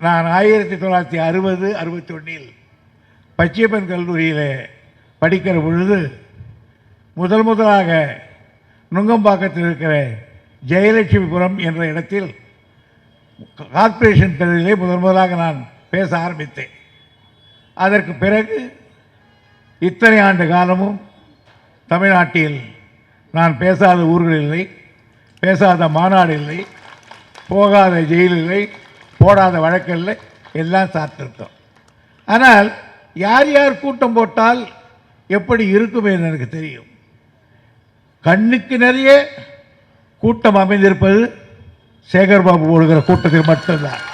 நான் ஆயிரத்தி தொள்ளாயிரத்தி அறுபது அறுபத்தி ஒன்றில் பச்சையப்பன் கல்லூரியில் படிக்கிற பொழுது முதல் முதலாக நுங்கம்பாக்கத்தில் இருக்கிற ஜெயலட்சுமிபுரம் என்ற இடத்தில் கார்ப்பரேஷன் கல்வியிலே முதன் முதலாக நான் பேச ஆரம்பித்தேன். அதற்கு பிறகு இத்தனை ஆண்டு காலமும் தமிழ்நாட்டில் நான் பேசாத ஊர்கள் இல்லை பேசாத மாநாடு இல்லை போகாத ஜெயில் இல்லை போடாத வழக்கில் எல்லாம் சாத்திருக்கோம். ஆனால் யார் யார் கூட்டம் போட்டால் எப்படி இருக்கும் என்று எனக்கு தெரியும். கண்ணுக்கு நிறைய கூட்டம் அமைந்திருப்பது சேகர்பாபு போடுகிற கூட்டத்தில் மட்டும்தான்.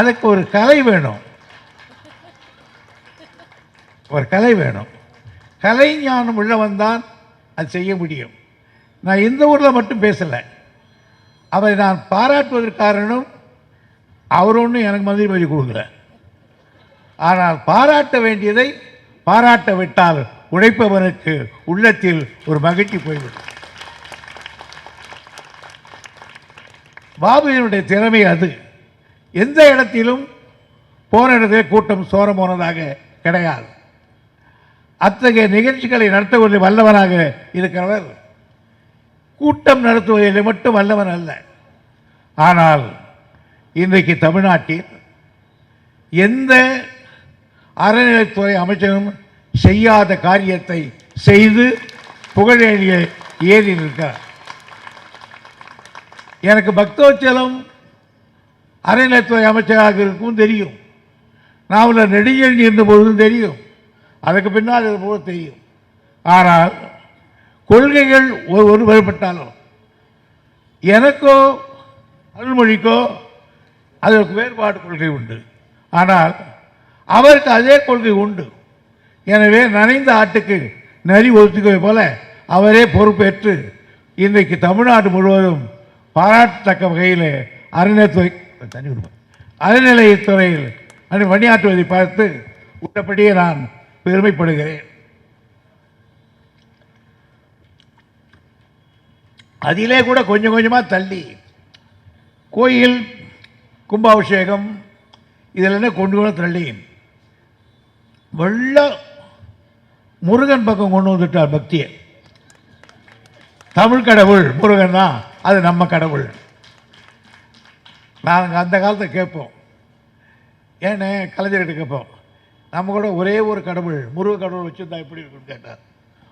அதுக்கு ஒரு கலை வேணும். ஒரு கலை வேணும். கலை ஞானம் உள்ளவன் தான் அது செய்ய முடியும். நான் இந்த ஊரில் மட்டும் பேசலை. அவரை நான் பாராட்டுவதற்கு காரணம் அவர் ஒன்றும் எனக்கு மந்திரி பதவி கொடுக்கல. ஆனால் பாராட்ட வேண்டியதை பாராட்ட விட்டால் உழைப்பவனுக்கு உள்ளத்தில் ஒரு மகிழ்ச்சி போய்விடும். பாபுவினுடைய திறமை அது. எந்த இடத்திலும் போன இடத்திலே கூட்டம் சோர போனதாக கிடையாது. அத்தகைய நிகழ்ச்சிகளை நடத்தக்கூடிய வல்லவனாக இருக்கிறவர் கூட்டம் நடத்துவதில் மட்டும் வல்லவன் அல்ல. ஆனால் இன்றைக்கு தமிழ்நாட்டில் எந்த அறநிலைத்துறை அமைச்சரும் செய்யாத காரியத்தை செய்து புகழேறிய ஏறி நிற்கிறார். எனக்கு பக்தோச்சலம் அறநிலைத்துறை அமைச்சராக இருக்கும் தெரியும். நான் உள்ள நெடுஞ்செழி இருந்த பொழுதும் தெரியும். அதுக்கு பின்னால் இருந்தபோது தெரியும். ஆனால் கொள்கைகள் ஒரு வழிபட்டாலும் எனக்கோ அருள்மொழிக்கோ அதற்கு வேறுபாடு கொள்கை உண்டு. ஆனால் அவருக்கு அதே கொள்கை உண்டு. எனவே நனைந்த ஆட்டுக்கு நரி ஒதுக்குவை போல அவரே பொறுப்பேற்று இன்றைக்கு தமிழ்நாடு முழுவதும் பாராட்டத்தக்க வகையில் அறநிலைத்துறை தனி உரிமை அறநிலையத்துறையில் பணியாற்றுவதை பார்த்து உள்ளபடியே நான் பெருமைப்படுகிறேன். அதிலே கூட கொஞ்சம் கொஞ்சமாக தள்ளி கோயில் கும்பாபிஷேகம் இதெல்லாம் கொண்டு கூட தள்ளி வெள்ள முருகன் பக்கம் கொண்டு வந்துட்டார் பக்தியை தமிழ் கடவுள் முருகன் தான் அது நம்ம கடவுள் நாங்கள் அந்த காலத்தை கேட்போம் ஏன்னு கலைஞர்கிட்ட கேட்போம் நம்ம கூட ஒரே ஒரு கடவுள் முருக கடவுள் வச்சுருந்தா எப்படி இருக்குன்னு கேட்டார்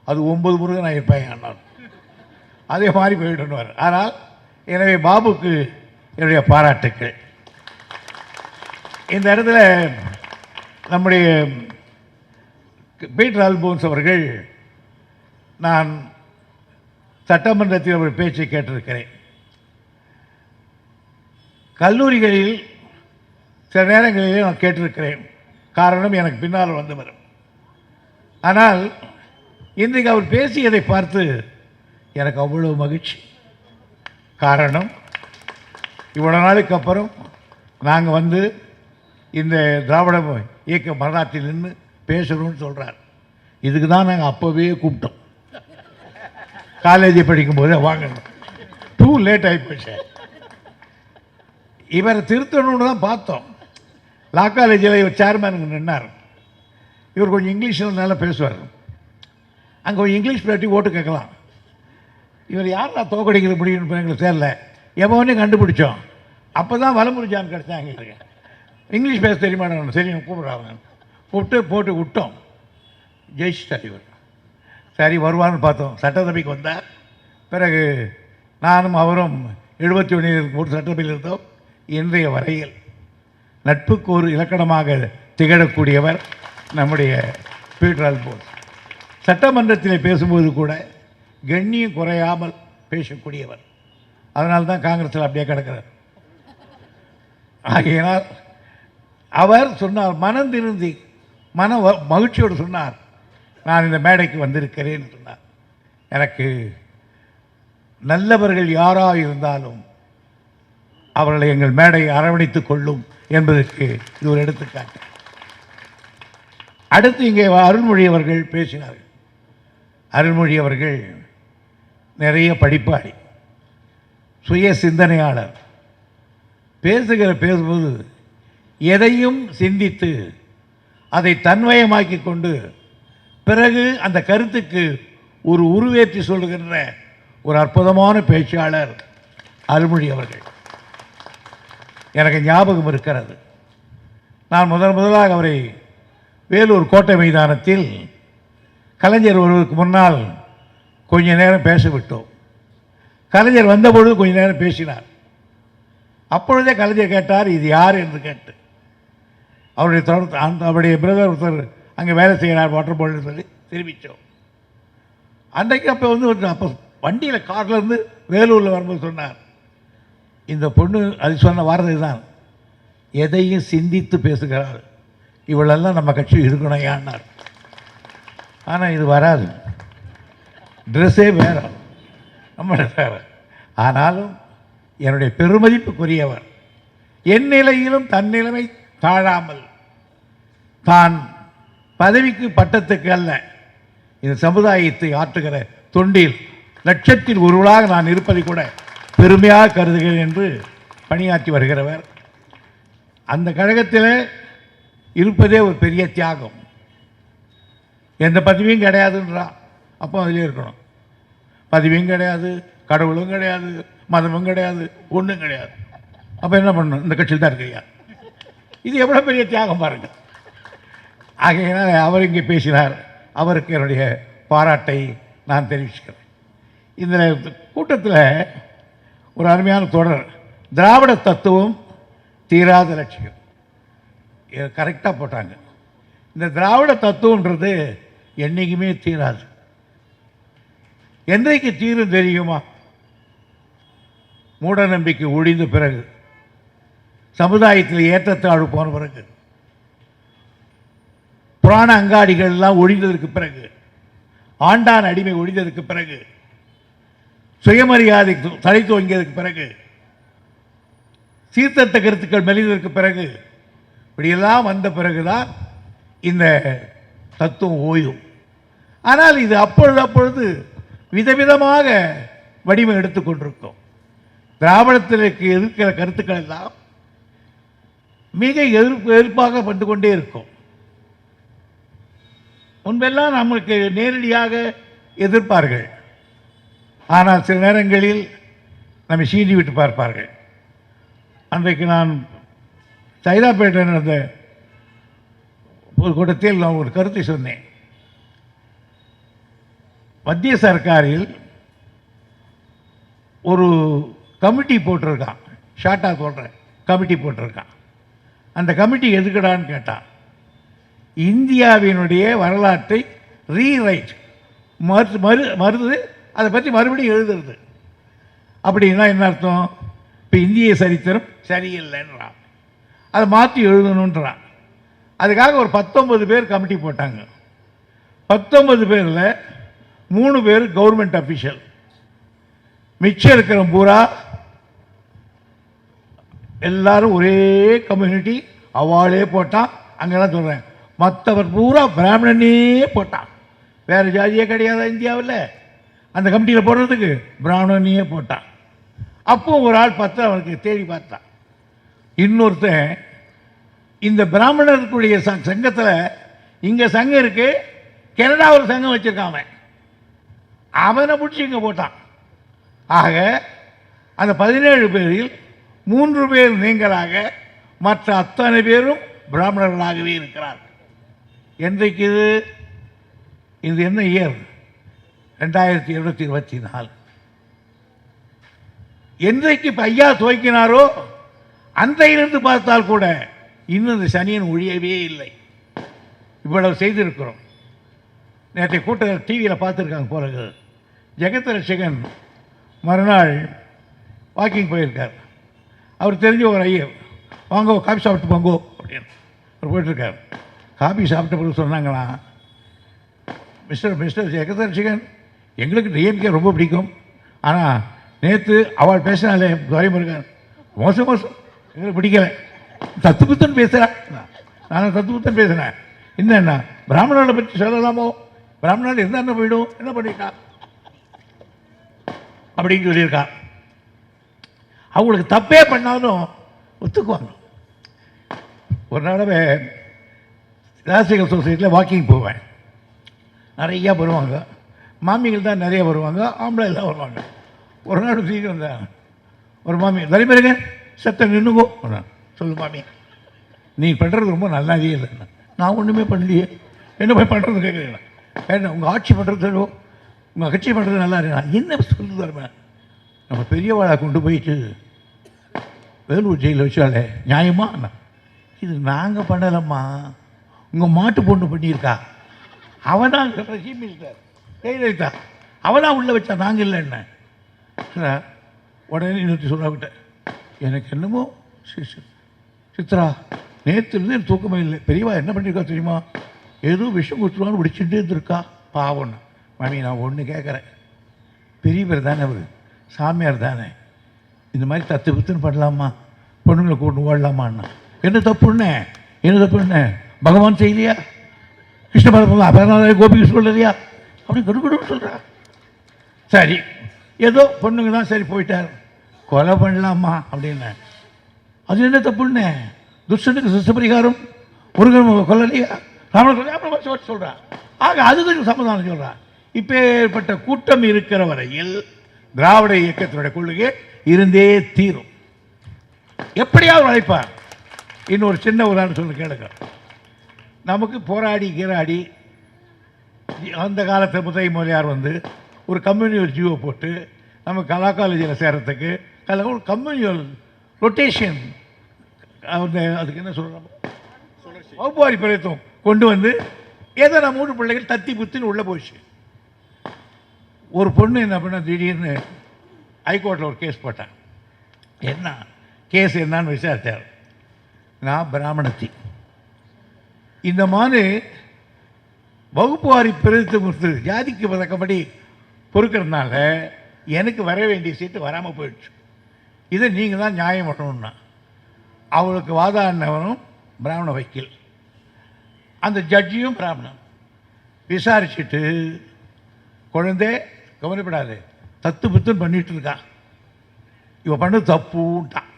அது ஒம்பது முருகன் ஆகிருப்பாங்க அண்ணா அதே மாதிரி போயிட்டுருவார் ஆனால் எனவே பாபுக்கு என்னுடைய பாராட்டுக்கள். இந்த இடத்துல நம்முடைய பீட்டர் அல்போன்ஸ் அவர்கள் நான் சட்டமன்றத்தில் ஒரு பேச்சை கேட்டிருக்கிறேன். கல்லூரிகளில் சில நேரங்களிலே நான் கேட்டிருக்கிறேன். காரணம் எனக்கு பின்னால் வந்தவர் ஆனால் இன்றைக்கு அவர் பேசியதை பார்த்து எனக்கு அவ்வளோ மகிழ்ச்சி. காரணம் இவ்வளோ நாளுக்கு அப்புறம் நாங்கள் வந்து இந்த திராவிட இயக்க வரலாற்றில் நின்று பேசணும்னு சொல்கிறார் இதுக்கு தான் நாங்கள் அப்போவே கூப்பிட்டோம். காலேஜ் படிக்கும்போதே வாங்கணும். டூ லேட் ஆகிப்போச்சு இவரை திருத்தணும்னு தான் பார்த்தோம். லா காலேஜில் இவர் சேர்மேனுக்கு நின்னார். இவர் கொஞ்சம் இங்கிலீஷில் நல்லா பேசுவார். அங்கே இங்கிலீஷ் பேட்டி ஓட்டு கேட்கலாம். இவர் யார் நான் தோக்கடிக்கிற முடியும்னு எங்களுக்கு தெரில எவனே கண்டுபிடிச்சோம். அப்போ தான் வலமுறிஜான் கிடச்சாங்க. எங்களுக்கு இங்கிலீஷ் பேச தெரியுமா சரி கூப்பிட்றாங்க கூப்பிட்டு போட்டு விட்டோம். ஜெயிச்சிட்டார் இவர். சரி வருவான்னு பார்த்தோம். சட்டசபைக்கு வந்தார். பிறகு நானும் அவரும் எழுபத்தி ஒன்றில் ஒரு சட்டசபையில் இருந்தோம். இன்றைய வரையில் நட்புக்கு ஒரு இலக்கணமாக திகழக்கூடியவர் நம்முடைய பீட்ரால் போஸ். சட்டமன்றத்தில் பேசும்போது கூட கண்ணியம் குறையாமல் பேசக்கூடியவர். அதனால தான் காங்கிரஸில் அப்படியே கிடக்கிறார். ஆகையினால் அவர் சொன்னார் மனம் திருந்தி. மன மகிழ்ச்சியோடு சொன்னார் நான் இந்த மேடைக்கு வந்திருக்கிறேன் சொன்னார். எனக்கு நல்லவர்கள் யாராக இருந்தாலும் அவர்களை எங்கள் மேடையை அரவணைத்துக் கொள்ளும் என்பதற்கு இது ஒரு எடுத்துக்காட்டு. அடுத்து இங்கே அருள்மொழி அவர்கள் பேசினார்கள். அருள்மொழி அவர்கள் நிறைய படிப்பாளி சுய சிந்தனையாளர். பேசுகிற பேசும்போது எதையும் சிந்தித்து அதை தன்மயமாக்கி கொண்டு பிறகு அந்த கருத்துக்கு ஒரு உருவேற்றி சொல்லுகின்ற ஒரு அற்புதமான பேச்சாளர் அருள்மொழி அவர்கள். எனக்கு ஞாபகம் இருக்கிறது. நான் முதன் முதலாக அவரை வேலூர் கோட்டை மைதானத்தில் கலைஞர் ஒருவருக்கு முன்னால் கொஞ்ச நேரம் பேச விட்டோம் கலைஞர் வந்தபொழுது கொஞ்ச நேரம் பேசினார். அப்பொழுதே கலைஞர் கேட்டார் இது யார்? என்று கேட்டு. அவருடைய தொடர் அந்த அவருடைய பிரதர் ஒருத்தர் அங்கே வேலை செய்கிறார் வாட்டர் போர்டுன்னு சொல்லி தெரிவித்தோம். அன்றைக்கு அப்போ வந்து ஒரு அப்போ வண்டியில் கார்லேருந்து வேலூரில் வரும்போது சொன்னார் இந்த பொண்ணு அது சொன்ன வார்த்தை தான். எதையும் சிந்தித்து பேசுகிறாள். இவளெல்லாம் நம்ம கட்சி இருக்கணும் ஏன்னார் ஆனால் இது வராது. ட்ரெஸ்ஸே வேற. நம்மளை வேறு. ஆனாலும் என்னுடைய பெருமதிப்புக்குரியவர். என் நிலையிலும் தன் நிலைமை தாழாமல். தான் பதவிக்கு பட்டத்துக்கு அல்ல. இந்த சமுதாயத்தை ஆற்றுகிற தொண்டில் லட்சத்தில் ஒருவராக நான் இருப்பதை கூட பெருமையாக கருதுகிறேன் என்று பணியாற்றி வருகிறவர். அந்த கழகத்தில் இருப்பதே ஒரு பெரிய தியாகம். எந்த பதவியும் கிடையாதுன்றான். அப்போ அதிலே இருக்கணும். பதிவும் கிடையாது கடவுளும் கிடையாது மதமும் கிடையாது ஒன்றும் கிடையாது. அப்போ என்ன பண்ணணும்? இந்த கட்சியில் தான் இருக்கையா? இது எவ்வளோ பெரிய தியாகம் பாருங்கள் ஆகையினால் அவர் இங்கே பேசினார். அவருக்கு என்னுடைய பாராட்டை நான் தெரிவிச்சுக்கிறேன். இந்த கூட்டத்தில் ஒரு அருமையான தொடர். திராவிட தத்துவம் தீராத லட்சியம். கரெக்டாக போட்டாங்க. இந்த திராவிட தத்துவன்றது என்றைக்குமே தீராது. என்றைக்கு தீரும் தெரியுமா? மூட நம்பிக்கை ஒழிந்த பிறகு சமுதாயத்தில் ஏற்றத்தாழ்வு போன பிறகு புராண அங்காடிகள் எல்லாம் ஒழிந்ததற்கு பிறகு ஆண்டான் அடிமை ஒழிந்ததற்கு பிறகு சுயமரியாதை தலை துவங்கியதற்கு பிறகு சீர்திருத்த கருத்துக்கள் மெலிந்ததற்கு பிறகு இப்படியெல்லாம் வந்த பிறகுதான் இந்த தத்துவம் ஓயும். ஆனால் இது அப்பொழுது அப்பொழுது விதவிதமாக வடிவம் எடுத்துக்கொண்டிருக்கும் திராவிடத்திற்கு எதிர்க்கிற கருத்துக்கள் எல்லாம் மிக எதிர்ப்பு எதிர்ப்பாக வந்து கொண்டே இருக்கும். முன்பெல்லாம் நம்மளுக்கு நேரடியாக எதிர்ப்பார்கள். ஆனால் சில நேரங்களில் நம்மை சீண்டி விட்டு பார்ப்பார்கள். அன்றைக்கு நான் சைதாப்பேட்டை நடந்த ஒரு கூட்டத்தில் நான் ஒரு கருத்தை சொன்னேன். மத்திய சர்க்காரில் ஒரு கமிட்டி போட்டிருக்கான். ஷார்ட்டாக சொல்கிறேன் கமிட்டி போட்டிருக்கான். அந்த கமிட்டி எதுக்குடான்னு கேட்டான் இந்தியாவினுடைய வரலாற்றை ரீரைட் மறு மறு மறுது அதை பற்றி மறுபடியும் எழுதுறது. அப்படின்னா என்ன அர்த்தம்? இப்போ இந்திய சரித்திரம் சரியில்லைன்றான். அதை மாற்றி எழுதணுன்றான். அதுக்காக ஒரு பத்தொன்பது பேர் கமிட்டி போட்டாங்க. பத்தொம்பது பேரில் மூணு பேர் கவர்மெண்ட் அஃபிஷியல் மிச்சம் இருக்கிற பூரா எல்லாரும் ஒரே கம்யூனிட்டி அவாளே போட்டான் அங்கெல்லாம் சொல்கிறேன் மற்றவர் பூரா பிராமணனே போட்டான். வேறு ஜாதியே கிடையாது இந்தியாவில்? அந்த கமிட்டியில் போடுறதுக்கு பிராமணனையே போட்டான். அப்போ ஒரு ஆள் பார்த்து அவனுக்கு தேடி பார்த்தான். இன்னொருத்தன் இந்த பிராமணர்களுடைய சங்கத்தில் இங்கே சங்கம் இருக்குது கனடா ஒரு சங்கம் வச்சுருக்கான் அவன். அவனை பிடிச்சி இங்கே போட்டான். ஆக அந்த பதினேழு பேரில் மூன்று பேர் நீங்களாக மற்ற அத்தனை பேரும் பிராமணர்களாகவே இருக்கிறார்கள். என்றைக்கு இது? இது என்ன இயர்? ரெண்டாயிரத்தி இருபத்தி இருபத்தி நாலு. என்றைக்கு இப்ப ஐயா துவக்கினாரோ அன்றையிலிருந்து பார்த்தால் கூட இன்னும் இந்த சனியின் ஒழியவே இல்லை. இவ்வளவு செய்திருக்கிறோம். நேற்றைய கூட்டத்தில் டிவியில் பார்த்துருக்காங்க போகிறது ஜெகத் ரட்சகன் மறுநாள் வாக்கிங் போயிருக்கார். அவர் தெரிஞ்ச ஒரு ஐயர் வாங்கோ காபி சாப்பிட்டு போங்கோ அப்படின்னு அவர் போயிட்டுருக்கார். காபி சாப்பிட்ட பிறகு சொன்னாங்களா? மிஸ்டர் மிஸ்டர் ஜெகத் ரட்சகன் எங்களுக்கு டிஎம்கே ரொம்ப பிடிக்கும். ஆனால் நேற்று அவள் பேசினாலே துரைமுருகன் மோசம் மோசம் எங்களுக்கு பிடிக்கல. தத்துப்புத்தன் பேசுகிறேன் நான் தத்துப்புத்தன் பேசுகிறேன் என்னென்ன பிராமணர்களை பற்றி சொல்லலாமோ? பிராமணர்கள் இருந்தால் என்ன போயிடும்? என்ன பண்ணிட்டா? அப்படின்னு சொல்லியிருக்கா. அவங்களுக்கு தப்பே பண்ணாலும் ஒத்துக்குவாங்க. ஒரு தடவை ராசிகல் சொசைட்டியில் வாக்கிங் போவேன். நிறையா வருவாங்க. மாமிகள் தான் நிறைய வருவாங்க. ஆம்பளை எல்லாம் வருவாங்க. ஒரு நாள் சீக்கிரம் வந்தேன். ஒரு மாமி நிறைய பேருங்க சத்தம் நின்றுங்கோ சொல்லு மாமி. நீ பண்ணுறது ரொம்ப நல்லாவே இல்லை. நான் ஒன்றுமே பண்ணலையே. என்ன போய் பண்ணுறது கேட்குறீங்களா என்ன உங்கள் ஆட்சி பண்ணுறது சொல்லுவோம் உங்கள் கட்சி பண்ணுறது நல்லா இருக்கு. நான் என்ன சொல்லு தருவேன் நம்ம பெரியவாளை கொண்டு போயிட்டு வேலூர் ஜெயிலில் வச்சாலே நியாயமா இது நாங்கள் பண்ணலம்மா. உங்கள் மாட்டு பொண்ணு பண்ணியிருக்கா. அவன் தான் சீஃப் மினிஸ்டர் ஜெயலலிதா. அவன் தான் உள்ளே வச்சா நாங்கள் இல்லை என்ன? சார் உடனே நிறுத்தி சொல்லாவிட்ட எனக்கு என்னமோ சி- சித்ரா நேற்றுலேருந்து எனக்கு தூக்கமே இல்லை. பெரியவா என்ன பண்ணியிருக்கா தெரியுமா? ஏதோ விஷம் கொடுத்துருவான்னு பிடிச்சிட்டே இருந்திருக்கா? பாவம்னு மாமி நான் ஒன்று கேட்குறேன் பெரியவர் தானே அவர்? சாமியார் தானே? இந்த மாதிரி தத்து பித்துன்னு பண்ணலாமா? பொண்ணுங்களை கூட்டு ஓடலாமான்னா என்ன தப்புண்ணே? என்ன தப்புண்ணே? பகவான் செய்யலையா? கிருஷ்ண பரம அப்பனாலே கோபிக்கு சொல்லலையா? அப்படி கடுக்கடுன்னு சொல்கிறா சரி. ஏதோ பொண்ணுங்க தான் சரி போயிட்டார். கொலை பண்ணலாமா? அப்படின்னு. அது என்ன தப்புண்ணே? துஷ்டனுக்கு சிஸ்டபரிகாரம் முருகன் கொல்லலையா? ராமன் சொல்லி அப்புறம் சொல்கிறா ஆக அதுக்கு சமாதானம் இப்போ ஏற்பட்ட கூட்டம் இருக்கிற வரையில் திராவிட இயக்கத்தினுடைய கொள்கை இருந்தே தீரும். எப்படியாவது உழைப்பார் இன்னொரு சின்ன உதாரணம் சொல்லி கேளுங்க. நமக்கு போராடி கீராடி அந்த காலத்தில் முதல் மொழியார் வந்து ஒரு கம்யூனியல் ஜியோ போட்டு நம்ம கலா காலேஜில் சேர்கிறதுக்கு கல ஒரு கம்யூனியல் ரொட்டேஷன் அந்த அதுக்கு என்ன சொல்கிறோம் வகுப்பாரி பிரயத்தம் கொண்டு வந்து ஏதோ நம்ம மூணு பிள்ளைகள் தத்தி புத்தின்னு உள்ளே போச்சு. ஒரு பொண்ணு என்ன பண்ண திடீர்னு ஹைகோர்ட்டில் ஒரு கேஸ் போட்டேன். என்ன? கேஸ் என்னன்னு விசாரித்தார் நான் பிராமணத்தி. இந்த மாதிரி வகுப்பு வாரி பிரித்து கொடுத்து ஜாதிக்கு பதக்கப்படி பொறுக்கிறதுனால எனக்கு வர வேண்டிய சீட்டு வராமல் போயிடுச்சு. இதை நீங்கள் தான் நியாயம் பண்ணணும்னா. அவளுக்கு வாதாடினவனும் பிராமண வக்கீல். அந்த ஜட்ஜியும் பிராமணன். விசாரிச்சுட்டு குழந்தை கவலைப்படாது தத்து புத்துன்னு பண்ணிட்டு இருக்கான். இவன் பண்ணது தப்புன்ட்டான்.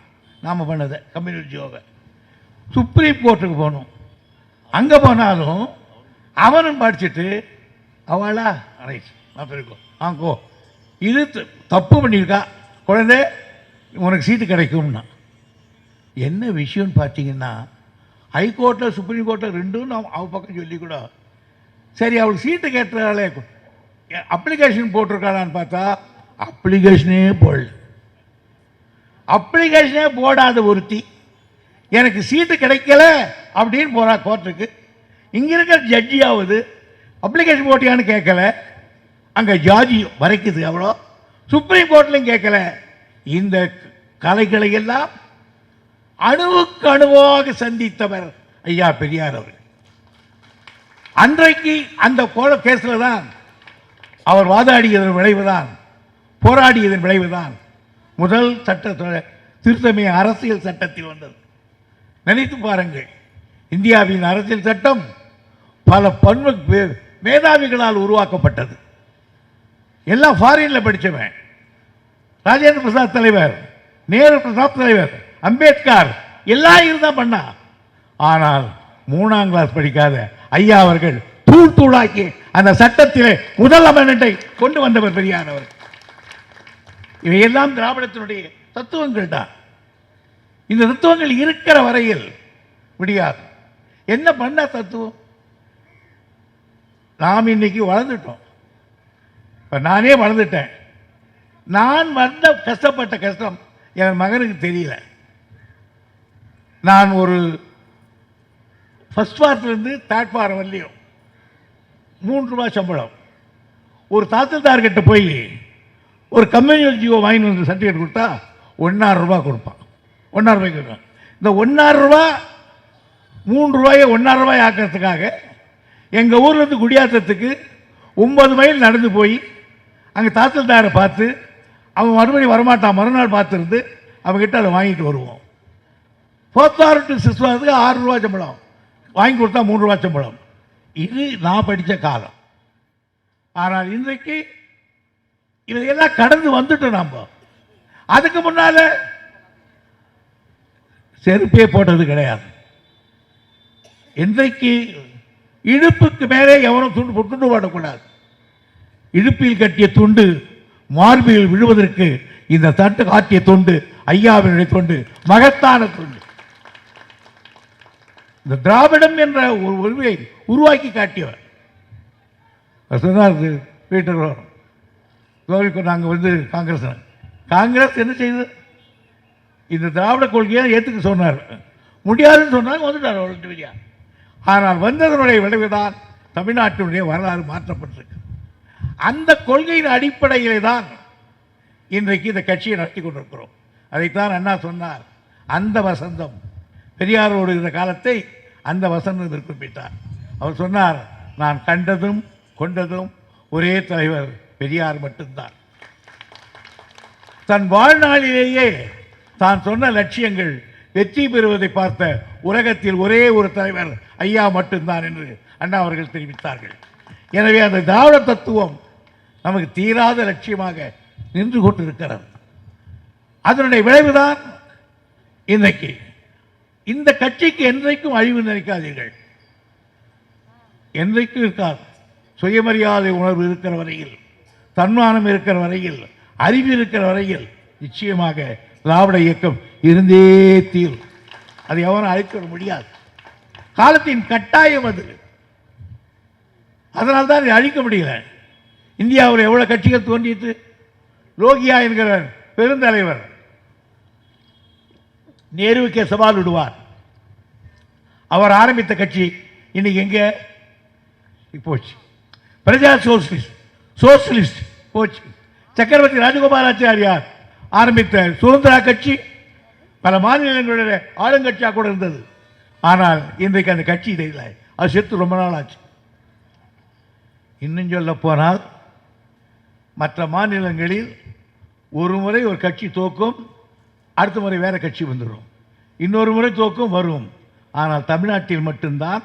நாம் பண்ணதை கம்யூனிட்டி ஜோவை சுப்ரீம் கோர்ட்டுக்கு போகணும். அங்கே போனாலும் அவனும் படிச்சுட்டு அவளா? ரைட் நான் பெருக்கும் ஆங்கோ இது த- தப்பு பண்ணியிருக்கா? குழந்தை உனக்கு சீட்டு கிடைக்கும்னா. என்ன விஷயம்னு பார்த்தீங்கன்னா ஹைகோர்ட்டில் சுப்ரீம் கோர்ட்டில் ரெண்டும் நான் அவ பக்கம் சொல்லி கூட சரி அவளுக்கு சீட்டு கேட்டுறாளே அப்ளிகேஷன் போட்டிருக்காளான்னு பார்த்தா அப்ளிகேஷனே போடல. அப்ளிகேஷனே போடாத ஒருத்தி. எனக்கு சீட்டு கிடைக்கல அப்படின்னு போகிறா கோர்ட்டுக்கு. இங்கே இருக்கிற ஜட்ஜியாவது அப்ளிகேஷன் போட்டியான்னு கேட்கல. அங்கே ஜாதி வரைக்குது அவ்வளோ. சுப்ரீம் கோர்ட்லையும் கேட்கல. இந்த கலைகளை எல்லாம் அணுவுக்கு அணுவாக சந்தித்தவர் ஐயா பெரியார் அவர் அன்றைக்கு அந்த கோல கேஸில் தான் அவர் வாதாடியதன் விளைவுதான் போராடியதன் விளைவுதான் முதல் சட்ட திருத்தமே அரசியல் சட்டத்தில் வந்தது. நினைத்து பாருங்கள் இந்தியாவின் அரசியல் சட்டம் பல பன்மு மேதாவிகளால் உருவாக்கப்பட்டது. எல்லாம் ஃபாரினில் படிச்சவன். ராஜேந்திர பிரசாத் தலைவர் நேரு பிரசாத் தலைவர் அம்பேத்கர் எல்லாம் இருந்தால் பண்ணா. ஆனால் மூணாம் கிளாஸ் படிக்காத ஐயா அவர்கள் தூள் தூளாக்கி அந்த சட்டத்திலே முதல் அமெண்ட்டை கொண்டு வந்தவர் பெரியார் அவர். இவையெல்லாம் திராவிடத்தினுடைய தத்துவங்கள் தான். இந்த தத்துவங்கள் இருக்கிற வரையில் முடியாது. என்ன பண்ண தத்துவம்? நாம் இன்னைக்கு வளர்ந்துட்டோம். இப்போ நானே வளர்ந்துட்டேன். நான் வந்த கஷ்டப்பட்ட கஷ்டம் என் மகனுக்கு தெரியல. நான் ஒரு ஃபஸ்ட் பார்ட்லேருந்து தேர்ட் வாரம் வரலையும் மூன்று ரூபா சம்பளம். ஒரு தாத்தல்தார்கிட்ட போய் ஒரு கம்யூனியல் ஜியோ வாங்கி வந்து சர்டிஃபிகேட் கொடுத்தா ஒன்றாறு ரூபாய் கொடுப்பான். ஒன்றாயிரம் ரூபாய்க்கு கொடுப்பான். இந்த ஒன்றாறு ரூபா மூன்று ரூபாயை ஒன்றாயிரம் ரூபாய் ஆக்கிறதுக்காக எங்கள் ஊர்லேருந்து குடியாத்தத்துக்கு ஒன்பது மைல் நடந்து போய் அங்கே தாசில்தாரை பார்த்து அவன் மறுபடியும் வரமாட்டான். மறுநாள் பார்த்துருந்து அவங்ககிட்ட அதை வாங்கிட்டு வருவோம். ஃபோர்த் ஆர் டு ஆறு ரூபா சம்பளம். வாங்கி கொடுத்தா மூணு ரூபா சம்பளம். இது நான் படித்த காலம். ஆனால் இன்றைக்கு இதையெல்லாம் கடந்து வந்துட்டோம் நாம். அதுக்கு முன்னால் செருப்பே போட்டது கிடையாது. இன்றைக்கு இடுப்புக்கு மேலே எவனும் துண்டு துண்டு போடக்கூடாது. இடுப்பில் கட்டிய துண்டு மார்பில் விழுவதற்கு இந்த தட்டு காட்டிய தொண்டு ஐயாவினுடைய தொண்டு மகத்தான தொண்டு. இந்த திராவிடம் என்ற ஒரு உரிமையை உருவாக்கி காட்டியவர். சொன்னார் இது பீட்டர் கோவிலுக்கு நாங்கள் வந்து காங்கிரஸ். காங்கிரஸ் என்ன செய்தது? இந்த திராவிட கொள்கையை ஏற்றுக்க சொன்னார். முடியாதுன்னு சொன்னாங்க வந்துட்டார் அவர்கிட்ட ஆனால் வந்ததனுடைய விளைவுதான் தமிழ்நாட்டினுடைய வரலாறு மாற்றப்பட்டிருக்கு. அந்த கொள்கையின் அடிப்படையிலே தான் இன்றைக்கு இந்த கட்சியை நடத்தி கொண்டிருக்கிறோம். அதைத்தான் அண்ணா சொன்னார். அந்த வசந்தம். பெரியாரோடு இருந்த காலத்தை அந்த வசனத்தில் குறிப்பிட்டார் அவர் சொன்னார் நான் கண்டதும் கொண்டதும் ஒரே தலைவர் பெரியார் மட்டும்தான். தன் வாழ்நாளிலேயே தான் சொன்ன லட்சியங்கள் வெற்றி பெறுவதை பார்த்த உலகத்தில் ஒரே ஒரு தலைவர் ஐயா மட்டும்தான் என்று அண்ணா அவர்கள் தெரிவித்தார்கள். எனவே அந்த திராவிட தத்துவம் நமக்கு தீராத லட்சியமாக நின்று கொண்டிருக்கிறது. அதனுடைய விளைவுதான் இன்றைக்கு இந்த கட்சிக்கு என்றைக்கும் அழிவு நினைக்காதீர்கள். என்றைக்கும் இருக்காது. சுயமரியாதை உணர்வு இருக்கிற வரையில் தன்மானம் இருக்கிற வரையில் அறிவு இருக்கிற வரையில் நிச்சயமாக திராவிட இயக்கம் இருந்தே தீரும். அதை எவரும் அழைக்க முடியாது. காலத்தின் கட்டாயம் அது. அதனால் தான் இதை அழிக்க முடியல. இந்தியாவில் எவ்வளவு கட்சிகள் தோன்றியது? லோகியா என்கிற பெருந்தலைவர் நேருவுக்கே சவால் விடுவார். அவர் ஆரம்பித்த கட்சி இன்னைக்கு எங்க? போச்சு. பிரஜா சோசியலிஸ்ட் சோசியலிஸ்ட் போச்சு. சக்கரவர்த்தி ராஜகோபாலாச்சாரியார் ஆரம்பித்த சுதந்திரா கட்சி பல மாநிலங்களுடைய ஆளுங்கட்சியாக கூட இருந்தது. ஆனால் இன்றைக்கு அந்த கட்சி இல்லை. அது செத்து ரொம்ப நாள் ஆச்சு இன்னும் சொல்ல போனால் மற்ற மாநிலங்களில் ஒரு முறை ஒரு கட்சி தோக்கும் அடுத்த முறை வேற கட்சி வந்துடும் இன்னொரு முறை தோக்கும் வரும். ஆனால் தமிழ்நாட்டில் மட்டும்தான்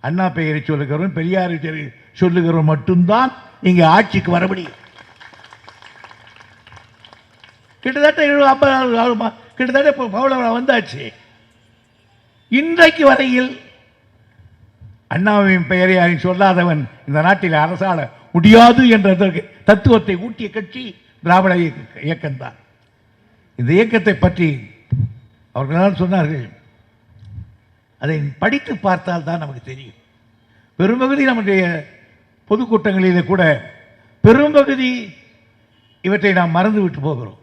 அண்ணா பெயரை சொல்லுகிறோம் பெரியாரை சொல்லுகிறோம் மட்டும்தான் இங்கே ஆட்சிக்கு வரபடி கிட்டத்தட்ட எழுபது ஐம்பது ஆகுமா கிட்டத்தட்ட இப்போ பவுளவரம் வந்தாச்சு. இன்றைக்கு வரையில் அண்ணாவின் பெயரை சொல்லாதவன் இந்த நாட்டில் அரசாள முடியாது என்ற தத்துவத்தை ஊட்டிய கட்சி திராவிட இயக்க- இயக்கம்தான். இந்த இயக்கத்தை பற்றி அவர்களால் சொன்னார்கள். அதை படித்து பார்த்தால் தான் நமக்கு தெரியும். பெரும்பகுதி நம்முடைய பொதுக்கூட்டங்களிலே கூட பெரும்பகுதி இவற்றை நாம் மறந்து விட்டு போகிறோம்.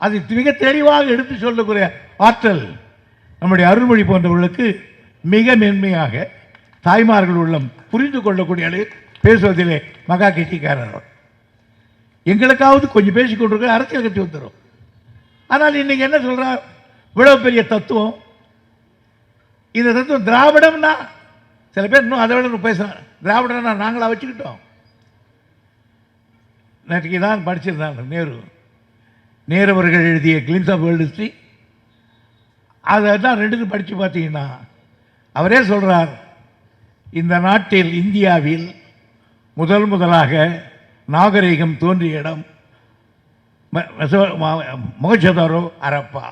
அதை மிக தெளிவாக எடுத்து சொல்லக்கூடிய ஆற்றல் நம்முடைய அருள்மொழி போன்றவர்களுக்கு மிக மென்மையாக தாய்மார்கள் உள்ளம் புரிந்து கொள்ளக்கூடிய அளவு பேசுவதிலே மகா கெட்டிக்காரர் எங்களுக்காவது கொஞ்சம் பேசிக்கொண்டிருக்க அரசியல் கட்சி வந்துடும் ஆனால் இன்னைக்கு என்ன சொல்கிறார் இவ்வளோ பெரிய தத்துவம். இந்த தத்துவம் திராவிடம்னா சில பேர் இன்னும் அதை விட பேசுகிறாங்க திராவிடம்னா நாங்களாக வச்சுக்கிட்டோம். நேற்றுக்கு தான் படிச்சிருந்தாங்க நேரு. நேரு அவர்கள் எழுதிய கிளிம்ஸ் ஆஃப் வேர்ல்டு ஹிஸ்ட்ரி அதை தான் ரெண்டுக்கும் படித்து பார்த்தீங்கன்னா அவரே சொல்கிறார் இந்த நாட்டில் இந்தியாவில் முதல் முதலாக நாகரிகம் தோன்றிய இடம் ம- அரப்பா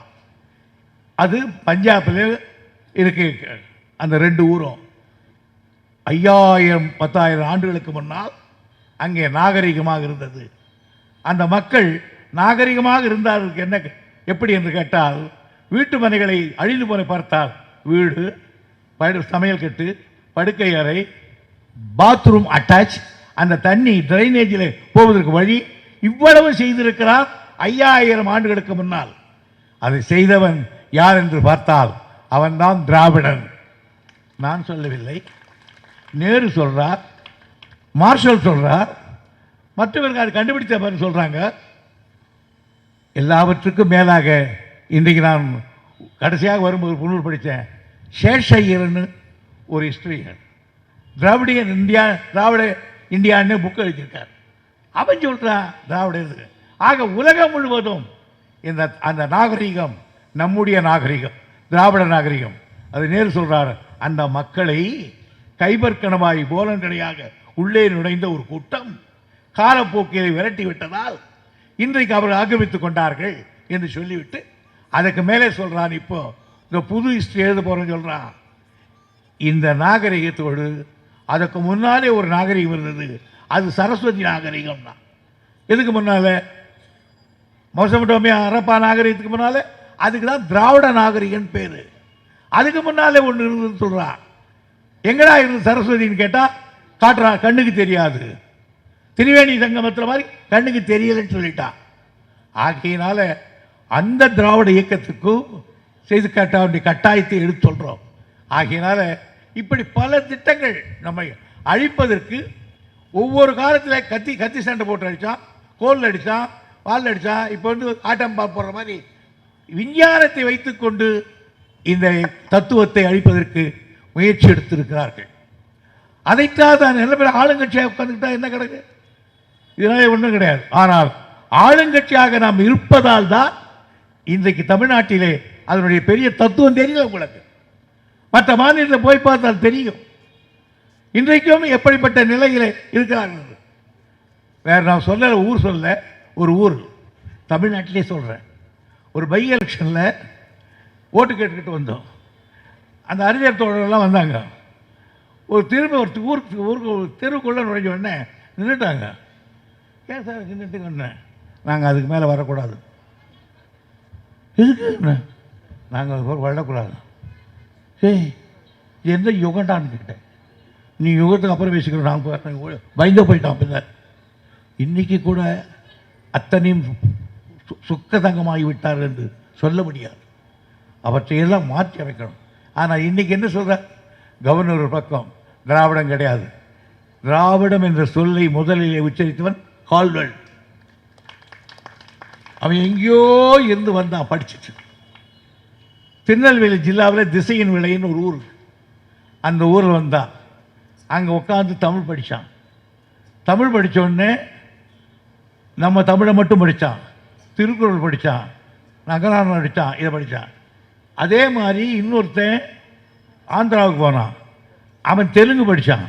அது பஞ்சாபில் இருக்கு அந்த ரெண்டு ஊரும் ஐயாயிரம் பத்தாயிரம் ஆண்டுகளுக்கு முன்னால் அங்கே நாகரிகமாக இருந்தது அந்த மக்கள் நாகரிகமாக இருந்தார்களுக்கு என்ன எப்படி என்று கேட்டால் வீட்டு மனைகளை அழிந்து போன பார்த்தால் வீடு படு சமையல் கட்டு படுக்கை அறை பாத்ரூம் அட்டாச் அந்த தண்ணி ட்ரைனேஜில் போவதற்கு வழி இவ்வளவு செய்திருக்கிறார் ஐயாயிரம் ஆண்டுகளுக்கு முன்னால். அதை செய்தவன் யார் என்று பார்த்தால் அவன்தான் திராவிடன். நான் சொல்லவில்லை. நேரு சொல்கிறார் மார்ஷல் சொல்கிறார் மற்றவர்கள் அது கண்டுபிடித்த சொல்கிறாங்க எல்லாவற்றுக்கும் மேலாக இன்றைக்கு நான் கடைசியாக வரும்போது புனூர் படித்தேன். சேஷையர்னு ஒரு ஹிஸ்டரியன். திராவிடியன் இந்தியா திராவிட இந்தியான்னு புக் எழுதியிருக்கார். அவன் சொல்றான் திராவிட ஆக உலகம் முழுவதும் இந்த அந்த நாகரிகம் நம்முடைய நாகரிகம் திராவிட நாகரிகம் அது நேரு சொல்கிறார் அந்த மக்களை கைபர்க்கணமாய் போலங்கடையாக உள்ளே நுழைந்த ஒரு கூட்டம் காலப்போக்கிலை விரட்டி விட்டதால் இன்றைக்கு அவர்கள் ஆக்கிரமித்துக் கொண்டார்கள் என்று சொல்லிவிட்டு அதுக்கு மேலே சொல்கிறான் இப்போ இந்த புது ஹிஸ்ட்ரி எழுத போகிறேன்னு சொல்கிறான் இந்த நாகரிகத்தோடு அதுக்கு முன்னாலே ஒரு நாகரிகம் இருந்தது அது சரஸ்வதி நாகரிகம் தான் எதுக்கு முன்னால்? மோசமட்டோமே அரப்பா நாகரிகத்துக்கு முன்னால்? அதுக்கு தான் திராவிட நாகரிகன் பேர். அதுக்கு முன்னாலே ஒன்று இருந்ததுன்னு சொல்கிறான் எங்கடா இருந்து சரஸ்வதின்னு கேட்டால் காட்டுறா கண்ணுக்கு தெரியாது. திரிவேணி சங்கமத்தில் மாதிரி கண்ணுக்கு தெரியலன்னு சொல்லிட்டான் ஆகையினால அந்த திராவிட இயக்கத்துக்கும் செய்து காட்ட வேண்டிய கட்டாயத்தை எடுத்து சொல்கிறோம் ஆகையினால இப்படி பல திட்டங்கள் நம்மை அழிப்பதற்கு ஒவ்வொரு காலத்தில் கத்தி கத்தி சண்டை போட்டு அடித்தான் கோல் அடித்தான் வால் அடித்தான் இப்போ வந்து ஆட்டம் போடுற மாதிரி விஞ்ஞானத்தை வைத்துக்கொண்டு இந்த தத்துவத்தை அழிப்பதற்கு முயற்சி எடுத்திருக்கிறார்கள். அதைத்தான் தான் நல்ல பேர் ஆளுங்கட்சியாக உட்காந்துக்கிட்டா என்ன கிடக்கு இதனால ஒன்றும் கிடையாது. ஆனால் ஆளுங்கட்சியாக நாம் இருப்பதால் தான் இன்றைக்கு தமிழ்நாட்டிலே அதனுடைய பெரிய தத்துவம் தெரியல உங்களுக்கு. மற்ற மாநிலத்தில் போய் பார்த்தால் தெரியும். இன்றைக்கும் எப்படிப்பட்ட நிலையில் இருக்கிறார்கள்? வேறு நான் சொல்ல ஊர் சொல்ல ஒரு ஊர் தமிழ்நாட்டிலே சொல்கிறேன் ஒரு பை எலெக்ஷனில் ஓட்டு கேட்டுக்கிட்டு வந்தோம். அந்த அறிஞர் தோழர்கள்லாம் வந்தாங்க. ஒரு திரும்ப ஒரு ஊருக்கு ஊருக்கு ஒரு தெருவுக்குள்ளே நுழைஞ்ச உடனே நின்றுட்டாங்க. ஏன் சார் நின்றுட்டுங்கண்ணே நாங்கள் அதுக்கு மேலே வரக்கூடாது. எதுக்கு நாங்கள் அது வரக்கூடாது. ஏய் இது எந்த யுகண்டான்னு கேட்டேன். நீ யுகத்துக்கு அப்புறம் பேசிக்கிறோம் நான் பயந்து போயிட்டான் பின்னர் இன்னைக்கு கூட அத்தனையும் சு- சுக்கதங்கமாகி விட்டார் என்று சொல்ல முடியாது. அவற்றையெல்லாம் மாற்றி அமைக்கணும். ஆனால் இன்னைக்கு என்ன சொல்ற? கவர்னர் பக்கம் திராவிடம் கிடையாது. திராவிடம் என்ற சொல்லை முதலிலே உச்சரித்தவன் கால்வெல் அவன் எங்கேயோ இருந்து வந்தான் படிச்சுட்டு. திருநெல்வேலி ஜில்லாவில் திசையின் விளைன்னு ஒரு ஊர் அந்த ஊரில் வந்தான். அங்கே உட்காந்து தமிழ் படித்தான் தமிழ் படிச்ச உடனே நம்ம தமிழை மட்டும் படித்தான் திருக்குறள் படித்தான் நகரான படித்தான் இதை படித்தான் அதே மாதிரி இன்னொருத்தன் ஆந்திராவுக்கு போனான். அவன் தெலுங்கு படித்தான்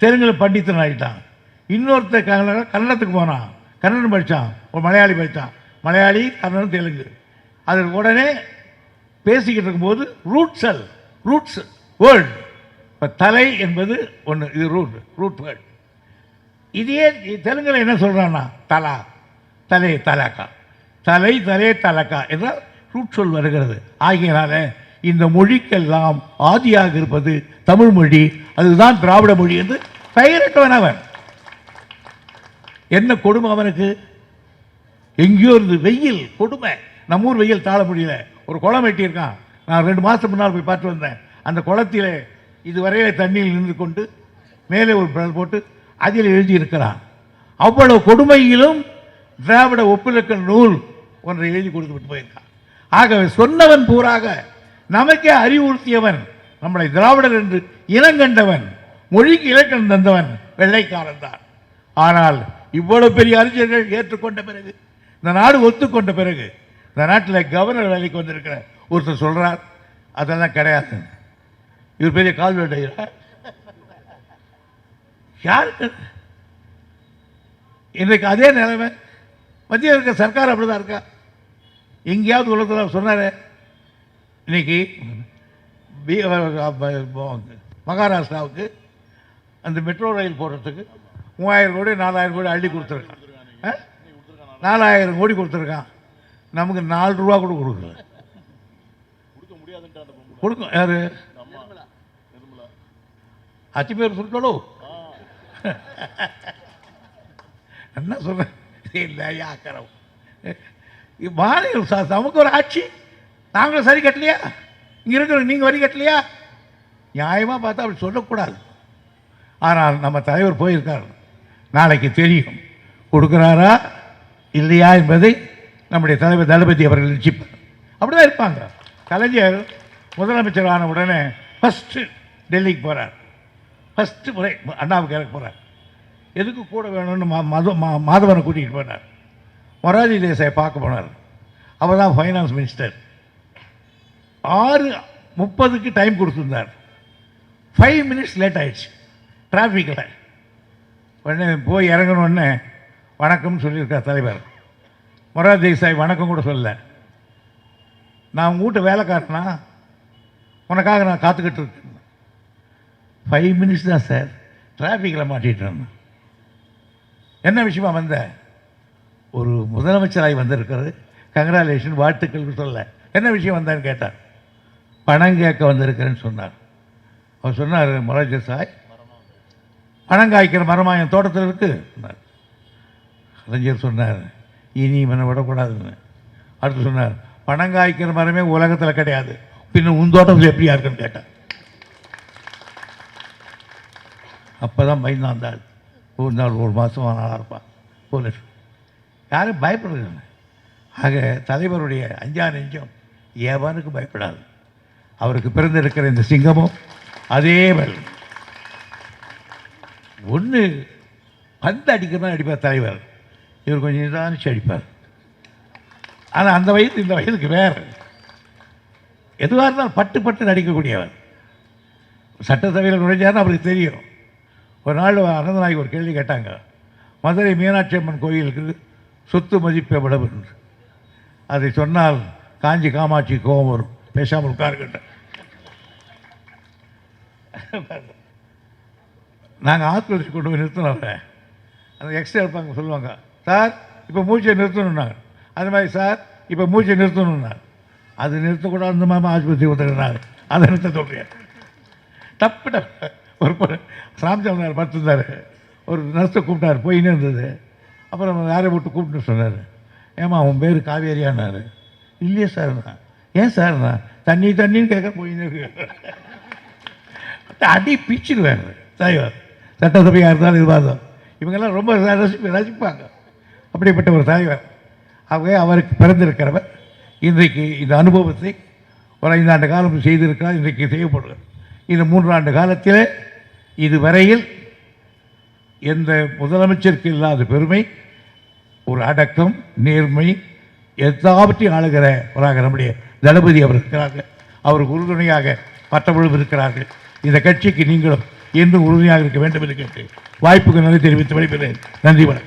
தெலுங்கில் பண்டித்தன் ஆகிட்டான் இன்னொருத்தன் கன்னட கன்னடத்துக்கு போனான். கன்னடம் படித்தான் ஒரு மலையாளி படித்தான் மலையாளி கன்னடம் தெலுங்கு. அதற்கு உடனே பேசிக்கிட்டு இருக்கும்போது ரூட்ஸல் ரூட்ஸ் வேர்ல்டு இப்போ தலை என்பது ஒன்று இது ரூட் ரூட் வேர்ட் இதே தெலுங்குல என்ன சொல்கிறான்னா தலா. தலை தலக்கா தலை தலே தலக்கா என்றால் ரூட் சொல் வருகிறது. ஆகியனால இந்த மொழிக்கெல்லாம் ஆதியாக இருப்பது தமிழ் மொழி அதுதான் திராவிட மொழி என்று பெயரிட்டவன் அவன். என்ன கொடுமை அவனுக்கு? எங்கேயோ இருந்து வெயில் கொடுமை. நம்ம ஊர் வெயில் தாழ முடியல. ஒரு குளம் வெட்டியிருக்கான். நான் ரெண்டு மாதத்துக்கு முன்னால் போய் பார்த்து வந்தேன். அந்த குளத்திலே இதுவரையில் தண்ணியில் நின்று கொண்டு மேலே ஒரு பிரல் போட்டு அதில் எழுதியிருக்கிறான் அவ்வளவு கொடுமையிலும் திராவிட ஒப்பிலக்க நூல் ஒன்றை எழுதி கொடுத்து விட்டு போயிருக்கான் ஆகவே சொன்னவன் பூராக நமக்கே அறிவுறுத்தியவன் நம்மளை திராவிடர் என்று இனங்கண்டவன் மொழிக்கு இலக்கணம் தந்தவன் வெள்ளைக்காரன் தான். ஆனால் இவ்வளவு பெரிய அறிஞர்கள் ஏற்றுக்கொண்ட பிறகு இந்த நாடு ஒத்துக்கொண்ட பிறகு இந்த நாட்டில் கவர்னர் வேலைக்கு வந்திருக்கிற ஒருத்தர் சொல்கிறார் அதெல்லாம் கிடையாது. இவர் பெரிய கால்வெட்டையா யாருக்கு? இன்றைக்கு அதே நிலைமை. மத்திய இருக்க சர்க்கார் அப்படிதான் இருக்கா? எங்கேயாவது உலகத்தில் சொன்னாரே இன்னைக்கு பி- மகாராஷ்டிராவுக்கு அந்த மெட்ரோ ரயில் போடுறதுக்கு மூவாயிரம் கோடி நாலாயிரம் கோடி அள்ளி கொடுத்துருக்கான். நாலாயிரம் கோடி கொடுத்துருக்கான். நமக்கு நாலு ரூபா கூட கொடுக்கல. கொடுக்கும். யார்? அச்சு பேர் சொல்லிட்டோ என்ன சொல்றேன் இல்லை யாக்கரம் மாநிலம் சார் நமக்கு ஒரு ஆட்சி. நாங்களும் சரி கட்டலையா? இங்கே இருக்கிற நீங்கள் வரி கட்டலையா? நியாயமாக பார்த்தா அப்படி சொல்லக்கூடாது. ஆனால் நம்ம தலைவர் போயிருக்கார். நாளைக்கு தெரியும். கொடுக்குறாரா இல்லையா என்பதை நம்முடைய தலைவர் தளபதி அவர்கள் நிச்சயிப்பார் அப்படிதான் இருப்பாங்க. கலைஞர் முதலமைச்சர் ஆன உடனே ஃபஸ்ட்டு டெல்லிக்கு போகிறார் ஃபஸ்ட்டு முறை அண்ணாவுக்கு இறக்க போகிறார் எதுக்கு கூட வேணும்னு மா மது மா மாதவனை கூட்டிகிட்டு போனார். மொராஜி தேசாயை பார்க்க போனார். அவர் தான் ஃபைனான்ஸ் மினிஸ்டர் ஆறு முப்பதுக்கு டைம் கொடுத்துருந்தார். ஃபைவ் மினிட்ஸ் லேட் ஆயிடுச்சு. டிராஃபிக்கில் உடனே போய் இறங்கணுன்னே வணக்கம்னு சொல்லியிருக்கார் தலைவர். மொராஜி தேசாய் வணக்கம் கூட சொல்லலை. நான் உங்கள் வீட்டு வேலைக்காரனா உனக்காக நான் காத்துக்கிட்டு இருக்கேன். ஃபைவ் மினிட்ஸ் தான் சார் டிராஃபிக்கில் மாட்டிட்டேன் என்ன விஷயமா வந்த? ஒரு முதலமைச்சராகி வந்திருக்கிறது கங்க்ராலேஷன் வாழ்த்துக்கள் சொல்ல என்ன விஷயம் வந்தான்னு கேட்டார். பணம் கேட்க வந்திருக்கிறேன்னு சொன்னார். அவர் சொன்னார் மொராஜி சாய் பணம் காய்க்கிற மரமாக என் தோட்டத்தில் இருக்கு? சொன்னார். கலைஞர் சொன்னார் இனி மன விடக்கூடாதுன்னு. அடுத்து சொன்னார் பணம் காய்க்கிற மரமே உலகத்தில் கிடையாது. பின்ன உன் தோட்டத்தில் எப்படியா இருக்குன்னு? கேட்டார். அப்போ தான் பயந்தாந்தாள் ஒரு நாள் ஒரு மாதம் நாளாக இருப்பான். போலீஸ் யாரும் பயப்படுறாங்க ஆக தலைவருடைய அஞ்சா நெஞ்சம் ஏவானுக்கு பயப்படாது. அவருக்கு பிறந்திருக்கிற இந்த சிங்கமும் அதே மாதிரி. ஒன்று பந்து அடிக்கிறதா அடிப்பார் தலைவர். இவர் கொஞ்சம் நிதானிச்சு அடிப்பார். ஆனால் அந்த வயது இந்த வயதுக்கு வேறு. எதுவாக இருந்தாலும் பட்டு பட்டு நடிக்கக்கூடியவர். சட்டசபையில் நுழைஞ்சாருன்னு அவருக்கு தெரியும். ஒரு நாள் அனந்தநாயகி ஒரு கேள்வி கேட்டாங்க. மதுரை மீனாட்சி அம்மன் கோயிலுக்கு சொத்து மதிப்பு எவ்வளவு என்று. அதை சொன்னால் காஞ்சி காமாட்சி கோபம் வரும். பேசாமல் உட்கார்கிட்ட நாங்கள் ஆஸ்பத்திரி கொண்டு போய் நிறுத்தினோம் அந்த எக்ஸ்ரே எடுப்பாங்க சொல்லுவாங்க. சார் இப்போ மூச்சை நிறுத்தணுன்னாங்க அது மாதிரி சார் இப்போ மூச்சை நிறுத்தணுன்னாங்க அது நிறுத்தக்கூடாது அந்த மாதிரி ஆஸ்பத்திரி கொடுத்துருந்தாங்க அதை நிறுத்த சொல்கிறேன் டப்பு டப்பு ஒரு பொண்ணு பார்த்துருந்தார். ஒரு நர்ஸை கூப்பிட்டாரு போயின்னு இருந்தது. அப்புறம் யாரை விட்டு கூப்பிட்டு சொன்னார். ஏமா உன் பேர் காவேரியானார் இல்லையே சார்ண்ணா ஏன் சார்ண்ணா தண்ணி தண்ணின்னு கேட்க போயின்னு இருக்கு. அடி பிச்சிடுவார். தலைவர் சட்டசபையாக இருந்தாலும் இதுவாக இவங்கெல்லாம் ரொம்ப ரசிப்பு ரசிப்பாங்க. அப்படிப்பட்ட ஒரு தலைவர். ஆகவே அவருக்கு பிறந்திருக்கிறவர். இன்றைக்கு இந்த அனுபவத்தை ஒரு ஐந்தாண்டு காலம் செய்திருக்கிறார். இன்றைக்கு செய்யப்படுகிறார். இந்த மூன்றாண்டு காலத்தில் இதுவரையில் எந்த முதலமைச்சருக்கு இல்லாத பெருமை ஒரு அடக்கம் நேர்மை எல்லாவற்றையும் ஆளுகிறவராக நம்முடைய தளபதி அவர் இருக்கிறார்கள். அவருக்கு உறுதுணையாக மற்றவர்களும் இருக்கிறார்கள். இந்த கட்சிக்கு நீங்களும் என்றும் உறுதுணையாக இருக்க வேண்டும் என்று கேட்டு வாய்ப்புக்கு நன்றி தெரிவித்து விடைபெறுகிறேன். நன்றி வணக்கம்.